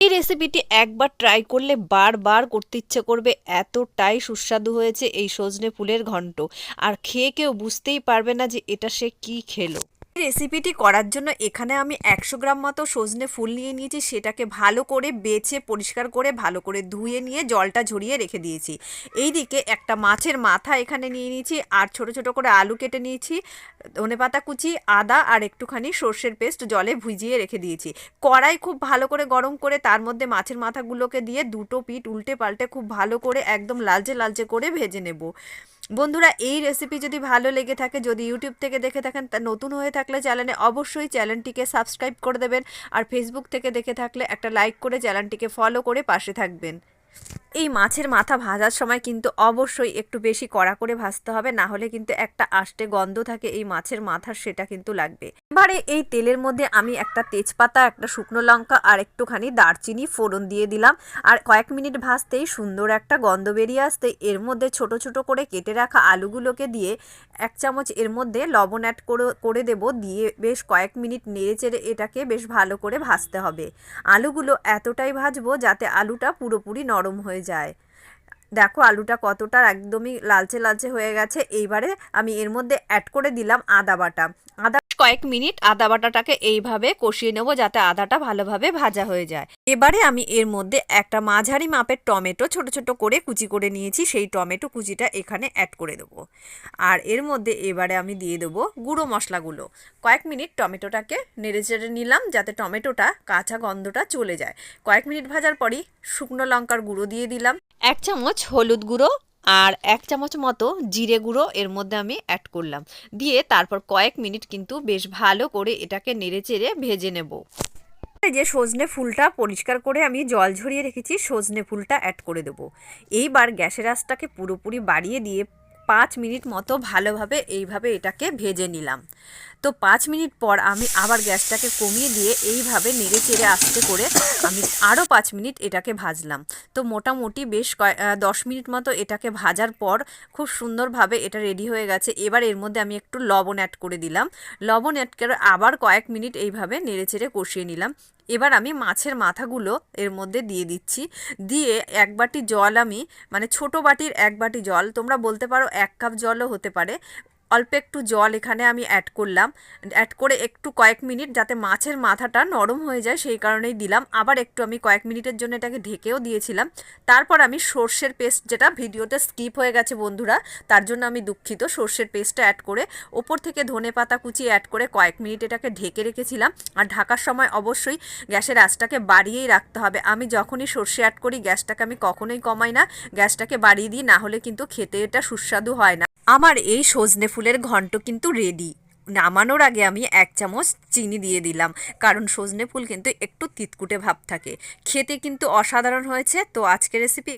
এই রেসিপিটি একবার ট্রাই করলে বারবার করতে ইচ্ছে করবে। এতটাই সুস্বাদু হয়েছে এই সজনে ফুলের ঘন্ট। আর খেয়ে কেউ বুঝতেই পারবে না যে এটা সে কি খেলো। রেসিপিটি করার জন্য এখানে আমি একশো গ্রাম মতো সজনে ফুল নিয়ে নিয়েছি। সেটাকে ভালো করে বেছে, পরিষ্কার করে, ভালো করে ধুয়ে নিয়ে জলটা ঝরিয়ে রেখে দিয়েছি। এইদিকে একটা মাছের মাথা এখানে নিয়ে নিয়েছি আর ছোট ছোট করে আলু কেটে নিয়েছি ধনেপাতা কুচি, আদা আর একটুখানি সর্ষের পেস্ট জলে ভুজিয়ে রেখে দিয়েছি। কড়াই খুব ভালো করে গরম করে তার মধ্যে মাছের মাথাগুলোকে দিয়ে দুটো পিঠ উল্টে পাল্টে খুব ভালো করে একদম লালচে লালচে করে ভেজে নেব। বন্ধুরা, এই রেসিপি যদি ভালো লেগে থাকে, যদি ইউটিউব থেকে দেখে থাকেন, তা নতুন হয়ে থাকলে চ্যানেলে অবশ্যই চ্যানেলটিকে সাবস্ক্রাইব করে দেবেন আর ফেসবুক থেকে দেখে থাকলে একটা লাইক করে চ্যানেলটিকে ফলো করে পাশে থাকবেন। এই মাছের মাথা ভাজার সময় কিন্তু অবশ্যই একটু বেশি কড়া করে ভাজতে হবে, না হলে কিন্তু একটা আষ্টে গন্ধ থাকে এই মাছের মাথার, সেটা কিন্তু লাগবে। এবারে এই তেলের মধ্যে আমি একটা তেজপাতা, একটা শুকনো লঙ্কা আর একটুখানি দারচিনি ফোড়ন দিয়ে দিলাম। আর কয়েক মিনিট ভাজতেই সুন্দর একটা গন্ধ বেরিয়ে আসতে এর মধ্যে ছোট ছোট করে কেটে রাখা আলুগুলোকে দিয়ে এক চামচ এর মধ্যে লবণ অ্যাড করে করে দেব। দিয়ে বেশ কয়েক মিনিট নেড়ে চেড়ে এটাকে বেশ ভালো করে ভাজতে হবে। আলুগুলো এতটাই ভাজবো যাতে আলুটা পুরোপুরি নরম হয়ে যায়। দেখো আলুটা কতটা একদমই লালচে লালচে হয়ে গেছে। এইবারে আমি এর মধ্যে অ্যাড করে দিলাম আদা বাটা। আদা কয়েক মিনিট আদা বাটাটাকে এইভাবে কষিয়ে নেব যাতে আদাটা ভালোভাবে ভাজা হয়ে যায়। এবারে আমি এর মধ্যে একটা মাঝারি মাপের টমেটো ছোট ছোট করে কুচি করে নিয়েছি, সেই টমেটো কুচিটা এখানে অ্যাড করে দেবো। আর এর মধ্যে এবারে আমি দিয়ে দেবো গুঁড়ো মশলাগুলো। কয়েক মিনিট টমেটোটাকে নেড়ে চেড়ে নিলাম যাতে টমেটোটা কাঁচা গন্ধটা চলে যায়। কয়েক মিনিট ভাজার পরই শুকনো লঙ্কার গুঁড়ো দিয়ে দিলাম। এক চামচ হলুদ গুঁড়ো আর এক চামচ মতো জিরে গুঁড়ো এর মধ্যে আমি অ্যাড করলাম। দিয়ে তারপর কয়েক মিনিট কিন্তু বেশ ভালো করে এটাকে নেড়ে চেড়ে ভেজে নেব। যে সজনে ফুলটা পরিষ্কার করে আমি জল ঝরিয়ে রেখেছি, সজনে ফুলটা অ্যাড করে দেবো। এইবার গ্যাসের আঁচটাকে পুরোপুরি বাড়িয়ে দিয়ে পাঁচ মিনিট মতো ভালোভাবে এইভাবে এটাকে ভেজে নিলাম। তো পাঁচ মিনিট পর আমি আবার গ্যাসটাকে কমিয়ে দিয়ে এইভাবে নেড়ে চেড়ে আস্তে করে আমি আরও পাঁচ মিনিট এটাকে ভাজলাম। তো মোটামুটি বেশ কয় দশ মিনিট মতো এটাকে ভাজার পর খুব সুন্দরভাবে এটা রেডি হয়ে গেছে। এবার এর মধ্যে আমি একটু লবণ অ্যাড করে দিলাম। লবণ অ্যাড করে আবার কয়েক মিনিট এইভাবে নেড়ে চেড়ে কষিয়ে নিলাম। এবার আমি মাছের মাথাগুলো এর মধ্যে দিয়ে দিচ্ছি। দিয়ে এক বাটি জল আমি মানে ছোট বাটির এক বাটি জল, তোমরা বলতে পারো এক কাপ জলও হতে পারে। অল্প একটু জল এখানে আমি অ্যাড করলাম। অ্যাড করে একটু কয়েক মিনিট যাতে মাছের মাথাটা নরম হয়ে যায়, সেই কারণেই দিলাম। আবার একটু আমি কয়েক মিনিটের জন্য এটাকে ঢেকেও দিয়েছিলাম। তারপর আমি সর্ষের পেস্ট যেটা ভিডিওতে স্কিপ হয়ে গেছে বন্ধুরা, তার জন্য আমি দুঃখিত। সর্ষের পেস্টটা অ্যাড করে ওপর থেকে ধনে পাতা কুচি অ্যাড করে কয়েক মিনিট এটাকে ঢেকে রেখেছিলাম। আর ঢাকার সময় অবশ্যই গ্যাসের আঁচটাকে বাড়িয়েই রাখতে হবে। আমি যখনই সর্ষে অ্যাড করি, গ্যাসটাকে আমি কখনোই কমাই না। গ্যাসটাকে বাড়িয়ে দিই, না হলে কিন্তু খেতে এটা সুস্বাদু হয় না। আমার এই সজনে ফুলের ঘন্ট কিন্তু রেডি নামানোর আগে আমি এক চামচ চিনি দিয়ে দিলাম, কারণ সজনে ফুল কিন্তু একটু তিতকুটে ভাব থাকে। খেতে কিন্তু অসাধারণ হয়েছে, তো আজকের রেসিপি